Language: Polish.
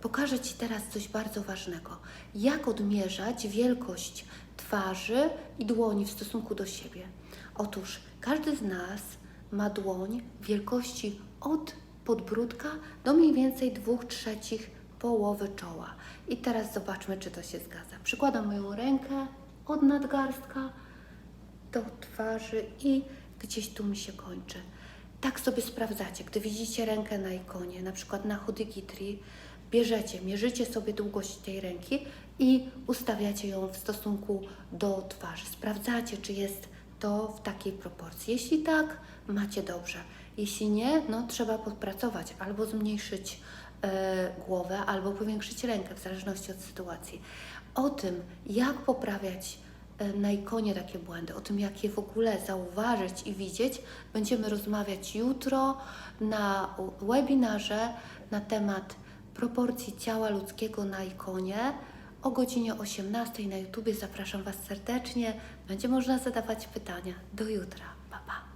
pokażę Ci teraz coś bardzo ważnego. Jak odmierzać wielkość twarzy i dłoni w stosunku do siebie. Otóż każdy z nas ma dłoń wielkości od podbródka do mniej więcej 2 trzecich połowy czoła. I teraz zobaczmy, czy to się zgadza. Przykładam moją rękę od nadgarstka do twarzy i gdzieś tu mi się kończy. Tak sobie sprawdzacie, gdy widzicie rękę na ikonie, na przykład na Hudigitri, bierzecie, mierzycie sobie długość tej ręki i ustawiacie ją w stosunku do twarzy. Sprawdzacie, czy jest to w takiej proporcji. Jeśli tak, macie dobrze. Jeśli nie, no trzeba podpracować albo zmniejszyć e, głowę, albo powiększyć rękę, w zależności od sytuacji. O tym, jak poprawiać e, na ikonie takie błędy, o tym, jak je w ogóle zauważyć i widzieć, będziemy rozmawiać jutro na webinarze na temat proporcji ciała ludzkiego na ikonie o godzinie 18 na YouTubie. Zapraszam Was serdecznie. Będzie można zadawać pytania. Do jutra. Pa, pa.